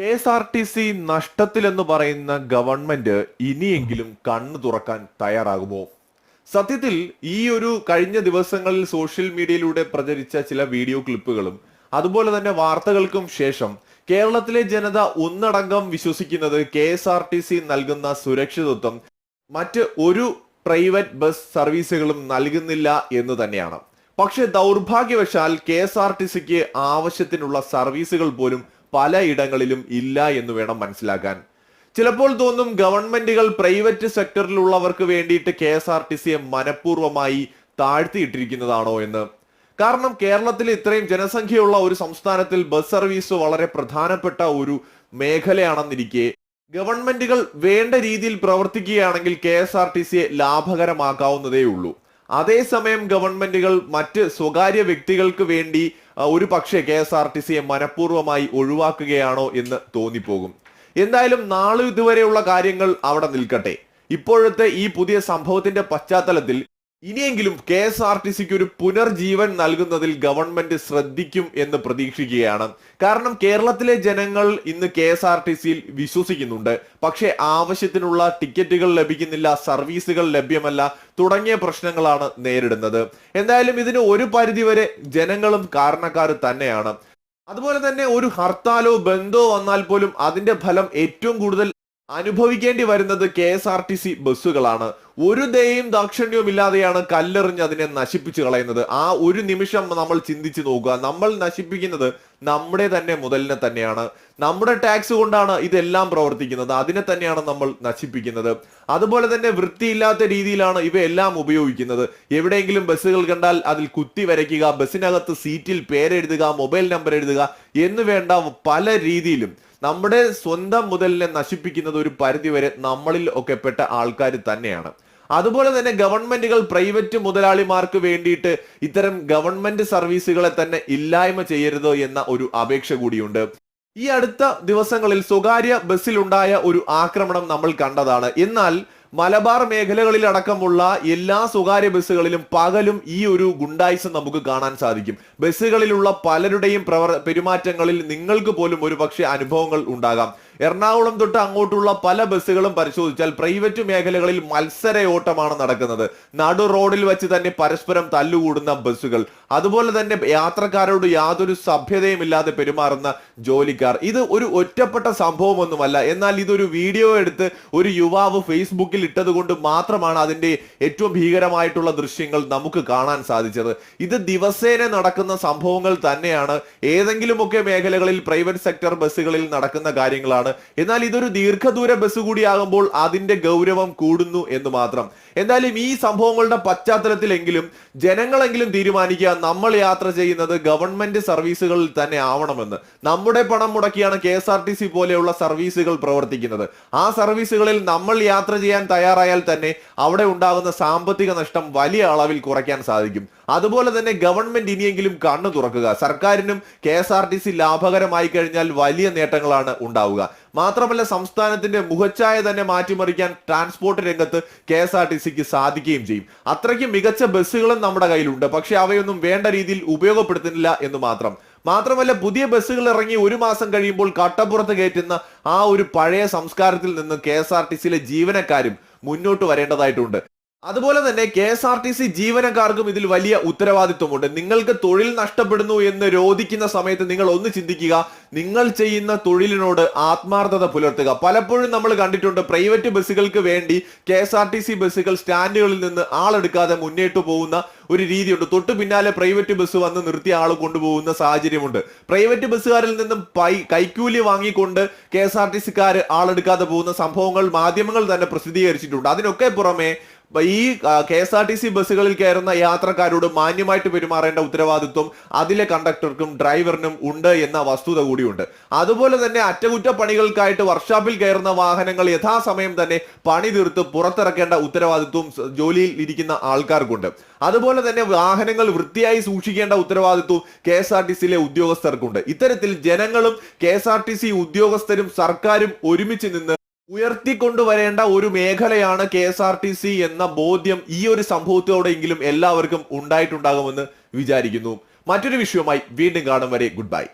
K S R T C നഷ്ടത്തിലെന്ന് പറയുന്ന government ഇനിയെങ്കിലും കണ്ണു തുറക്കാൻ തയ്യാറാകുമോ? സത്യത്തിൽ ഈ ഒരു കഴിഞ്ഞ ദിവസങ്ങളിൽ സോഷ്യൽ മീഡിയയിലൂടെ പ്രചരിച്ച ചില വീഡിയോ ക്ലിപ്പുകളും അതുപോലെ തന്നെ വാർത്തകൾക്കും ശേഷം കേരളത്തിലെ ജനത ഒന്നടങ്കം വിശ്വസിക്കുന്നത് K S R T C നൽകുന്ന സുരക്ഷിതത്വം മറ്റ് ഒരു പ്രൈവറ്റ് ബസ് സർവീസുകളും നൽകുന്നില്ല എന്ന് തന്നെയാണ്. പക്ഷെ ദൗർഭാഗ്യവശാൽ കെ എസ് ആർ ടി സിക്ക് ആവശ്യത്തിനുള്ള സർവീസുകൾ പോലും പലയിടങ്ങളിലും ഇല്ല എന്ന് വേണം മനസ്സിലാക്കാൻ. ചിലപ്പോൾ തോന്നും ഗവൺമെന്റുകൾ പ്രൈവറ്റ് സെക്ടറിലുള്ളവർക്ക് വേണ്ടിയിട്ട് കെ എസ് ആർ ടി സിയെ മനഃപൂർവമായി താഴ്ത്തിയിട്ടിരിക്കുന്നതാണോ എന്ന്. കാരണം കേരളത്തിൽ ഇത്രയും ജനസംഖ്യയുള്ള ഒരു സംസ്ഥാനത്തിൽ ബസ് സർവീസ് വളരെ പ്രധാനപ്പെട്ട ഒരു മേഖലയാണെന്നിരിക്കെ ഗവൺമെന്റുകൾ വേണ്ട രീതിയിൽ പ്രവർത്തിക്കുകയാണെങ്കിൽ കെ എസ് ആർ ടി സിയെ ലാഭകരമാക്കാവുന്നതേ ഉള്ളൂ അതേസമയം ഗവൺമെന്റുകൾ മറ്റ് സ്വകാര്യ വ്യക്തികൾക്ക് വേണ്ടി ഒരു പക്ഷേ കെ എസ് ആർ ടി സിയെ മനഃപൂർവമായി ഒഴിവാക്കുകയാണോ എന്ന് തോന്നിപ്പോകും. എന്തായാലും നാളെ ഇതുവരെയുള്ള കാര്യങ്ങൾ അവിടെ നിൽക്കട്ടെ. ഇപ്പോഴത്തെ ഈ പുതിയ സംഭവത്തിന്റെ പശ്ചാത്തലത്തിൽ ഇനിയെങ്കിലും കെ എസ് ആർ ടി സിക്ക് ഒരു പുനർജീവൻ നൽകുന്നതിൽ ഗവൺമെന്റ് ശ്രദ്ധിക്കും എന്ന് പ്രതീക്ഷിക്കുകയാണ്. കാരണം കേരളത്തിലെ ജനങ്ങൾ ഇന്ന് കെ എസ് ആർ ടി സിയിൽ വിശ്വസിക്കുന്നുണ്ട്. പക്ഷേ ആവശ്യത്തിനുള്ള ടിക്കറ്റുകൾ ലഭിക്കുന്നില്ല സർവീസുകൾ ലഭ്യമല്ല തുടങ്ങിയ പ്രശ്നങ്ങളാണ് നേരിടുന്നത്. എന്തായാലും ഇതിന് ഒരു പരിധിവരെ ജനങ്ങളും കാരണക്കാർ തന്നെയാണ്. അതുപോലെ തന്നെ ഒരു ഹർത്താലോ ബന്ധോ വന്നാൽ പോലും അതിന്റെ ഫലം ഏറ്റവും കൂടുതൽ അനുഭവിക്കേണ്ടി വരുന്നത് K S R T C ബസ്സുകളാണ്. ഒരു ദയയും ദാക്ഷിണ്യവും ഇല്ലാതെയാണ് കല്ലെറിഞ്ഞ് അതിനെ നശിപ്പിച്ചു കളയുന്നത്. ആ ഒരു നിമിഷം നമ്മൾ ചിന്തിച്ചു നോക്കുക. നമ്മൾ നശിപ്പിക്കുന്നത് നമ്മുടെ തന്നെ മുതലിനെ തന്നെയാണ്. നമ്മുടെ ടാക്സ് കൊണ്ടാണ് ഇതെല്ലാം പ്രവർത്തിക്കുന്നത്. അതിനെ തന്നെയാണ് നമ്മൾ നശിപ്പിക്കുന്നത്. അതുപോലെ തന്നെ വൃത്തിയില്ലാത്ത രീതിയിലാണ് ഇവയെല്ലാം ഉപയോഗിക്കുന്നത്. എവിടെയെങ്കിലും ബസ്സുകൾ കണ്ടാൽ അതിൽ കുത്തി വരയ്ക്കുക ബസ്സിനകത്ത് സീറ്റിൽ പേരെഴുതുക മൊബൈൽ നമ്പർ എഴുതുക എന്ന് വേണ്ട പല രീതിയിലും നമ്മുടെ സ്വന്തം മുതലിനെ നശിപ്പിക്കുന്നത് ഒരു പരിധിവരെ നമ്മളിൽ ഒക്കെ പെട്ട ആൾക്കാർ തന്നെയാണ്. അതുപോലെ തന്നെ ഗവൺമെന്റുകൾ പ്രൈവറ്റ് മുതലാളിമാർക്ക് വേണ്ടിയിട്ട് ഇത്തരം ഗവൺമെന്റ് സർവീസുകളെ തന്നെ ഇല്ലായ്മ ചെയ്യരുത് എന്ന ഒരു അപേക്ഷ കൂടിയുണ്ട്. ഈ അടുത്ത ദിവസങ്ങളിൽ സ്വകാര്യ ബസ്സിലുണ്ടായ ഒരു ആക്രമണം നമ്മൾ കണ്ടതാണ്. എന്നാൽ മലബാർ മേഖലകളിൽ അടക്കമുള്ള എല്ലാ സ്വകാര്യ ബസ്സുകളിലും പകലും ഈ ഒരു ഗുണ്ടായിസം നമുക്ക് കാണാൻ സാധിക്കും. ബസ്സുകളിലുള്ള പലരുടെയും പ്രവർ പെരുമാറ്റങ്ങളിൽ നിങ്ങൾക്ക് പോലും ഒരുപക്ഷേ അനുഭവങ്ങൾ ഉണ്ടാകാം. എറണാകുളം തൊട്ട് അങ്ങോട്ടുള്ള പല ബസ്സുകളും പരിശോധിച്ചാൽ പ്രൈവറ്റ് മേഖലകളിൽ മത്സര ഓട്ടമാണ് നടക്കുന്നത്. നടു റോഡിൽ വെച്ച് തന്നെ പരസ്പരം തല്ലുകൂടുന്ന ബസ്സുകൾ. അതുപോലെ തന്നെ യാത്രക്കാരോട് യാതൊരു സഭ്യതയും ഇല്ലാതെ പെരുമാറുന്ന ജോലിക്കാർ. ഇത് ഒരു ഒറ്റപ്പെട്ട സംഭവമൊന്നുമല്ല. എന്നാൽ ഇതൊരു വീഡിയോ എടുത്ത് ഒരു യുവാവ് ഫേസ്ബുക്കിൽ ഇട്ടത് കൊണ്ട് മാത്രമാണ് അതിന്റെ ഏറ്റവും ഭീകരമായിട്ടുള്ള ദൃശ്യങ്ങൾ നമുക്ക് കാണാൻ സാധിച്ചത്. ഇത് ദിവസേന നടക്കുന്ന സംഭവങ്ങൾ തന്നെയാണ്. ഏതെങ്കിലുമൊക്കെ മേഖലകളിൽ പ്രൈവറ്റ് സെക്ടർ ബസ്സുകളിൽ നടക്കുന്ന കാര്യങ്ങളാണ്. എന്നാൽ ഇതൊരു ദീർഘദൂര ബസ് കൂടിയാകുമ്പോൾ അതിന്റെ ഗൗരവം കൂടുന്നു എന്ന് മാത്രം. എന്തായാലും ഈ സംഭവങ്ങളുടെ പശ്ചാത്തലത്തിലെങ്കിലും ജനങ്ങളെങ്കിലും തീരുമാനിക്കുക നമ്മൾ യാത്ര ചെയ്യുന്നത് ഗവൺമെന്റ് സർവീസുകളിൽ തന്നെ ആവണമെന്ന്. നമ്മുടെ പണം മുടക്കിയാണ് കെ പോലെയുള്ള സർവീസുകൾ പ്രവർത്തിക്കുന്നത്. ആ സർവീസുകളിൽ നമ്മൾ യാത്ര ചെയ്യാൻ തയ്യാറായാൽ തന്നെ അവിടെ ഉണ്ടാകുന്ന സാമ്പത്തിക നഷ്ടം വലിയ അളവിൽ കുറയ്ക്കാൻ സാധിക്കും. അതുപോലെ തന്നെ ഗവൺമെന്റ് ഇനിയെങ്കിലും കണ്ണു തുറക്കുക. സർക്കാരിനും K S R T C ലാഭകരമായി കഴിഞ്ഞാൽ വലിയ നേട്ടങ്ങളാണ് ഉണ്ടാവുക. മാത്രമല്ല സംസ്ഥാനത്തിന്റെ മുഖച്ഛായ തന്നെ മാറ്റിമറിക്കാൻ ട്രാൻസ്പോർട്ട് രംഗത്ത് കെ എസ് ആർ ടി സിക്ക് സാധിക്കുകയും ചെയ്യും. അത്രയ്ക്ക് മികച്ച ബസ്സുകളും നമ്മുടെ കയ്യിലുണ്ട്. പക്ഷെ അവയൊന്നും വേണ്ട രീതിയിൽ ഉപയോഗപ്പെടുത്തുന്നില്ല എന്ന് മാത്രം. മാത്രമല്ല പുതിയ ബസ്സുകൾ ഇറങ്ങി ഒരു മാസം കഴിയുമ്പോൾ കട്ടപ്പുറത്ത് കയറ്റുന്ന ആ ഒരു പഴയ സംസ്കാരത്തിൽ നിന്ന് കെ എസ് ആർ ടി സിയിലെ ജീവനക്കാരും മുന്നോട്ട് വരേണ്ടതായിട്ടുണ്ട്. അതുപോലെ തന്നെ K S R T C ജീവനക്കാർക്കും ഇതിൽ വലിയ ഉത്തരവാദിത്വമുണ്ട്. നിങ്ങൾക്ക് തൊഴിൽ നഷ്ടപ്പെടുന്നു എന്ന് രോധിക്കുന്ന സമയത്ത് നിങ്ങൾ ഒന്ന് ചിന്തിക്കുക. നിങ്ങൾ ചെയ്യുന്ന തൊഴിലിനോട് ആത്മാർത്ഥത പുലർത്തുക. പലപ്പോഴും നമ്മൾ കണ്ടിട്ടുണ്ട് പ്രൈവറ്റ് ബസ്സുകൾക്ക് വേണ്ടി K S R T C ബസ്സുകൾ സ്റ്റാൻഡുകളിൽ നിന്ന് ആളെടുക്കാതെ മുന്നേറ്റു പോകുന്ന ഒരു രീതിയുണ്ട്. തൊട്ടു പിന്നാലെ പ്രൈവറ്റ് ബസ് വന്ന് നിർത്തിയ ആൾ കൊണ്ടുപോകുന്ന സാഹചര്യമുണ്ട്. പ്രൈവറ്റ് ബസ്സുകാരിൽ നിന്നും പൈ കൈക്കൂലി വാങ്ങിക്കൊണ്ട് കെ എസ് ആർ ടി സിക്കാർ ആളെടുക്കാതെ പോകുന്ന സംഭവങ്ങൾ മാധ്യമങ്ങൾ തന്നെ പ്രസിദ്ധീകരിച്ചിട്ടുണ്ട്. അതിനൊക്കെ പുറമെ ഈ K S R T C ബസ്സുകളിൽ കയറുന്ന യാത്രക്കാരോട് മാന്യമായിട്ട് പെരുമാറേണ്ട ഉത്തരവാദിത്വം അതിലെ കണ്ടക്ടർക്കും ഡ്രൈവറിനും ഉണ്ട് എന്ന വസ്തുത കൂടിയുണ്ട്. അതുപോലെ തന്നെ അറ്റകുറ്റപ്പണികൾക്കായിട്ട് വർക്ക്ഷോപ്പിൽ കയറുന്ന വാഹനങ്ങൾ യഥാസമയം തന്നെ പണി തീർത്ത് പുറത്തിറക്കേണ്ട ഉത്തരവാദിത്വം ജോലിയിൽ ഇരിക്കുന്ന ആൾക്കാർക്കുണ്ട്. അതുപോലെ തന്നെ വാഹനങ്ങൾ വൃത്തിയായി സൂക്ഷിക്കേണ്ട ഉത്തരവാദിത്വം കെ എസ് ആർ ടി സിയിലെ ഉദ്യോഗസ്ഥർക്കുണ്ട്. ഇത്തരത്തിൽ ജനങ്ങളും K S R T C ഉദ്യോഗസ്ഥരും സർക്കാരും ഒരുമിച്ച് നിന്ന് ഉയർത്തിക്കൊണ്ടുവരേണ്ട ഒരു മേഖലയാണ് K S R T C എന്ന ബോധ്യം ഈ ഒരു സംഭവത്തോടെയെങ്കിലും എല്ലാവർക്കും ഉണ്ടായിട്ടുണ്ടാകുമെന്ന് വിചാരിക്കുന്നു. മറ്റൊരു വിഷയവുമായി വീണ്ടും കാണും വരെ. Good bye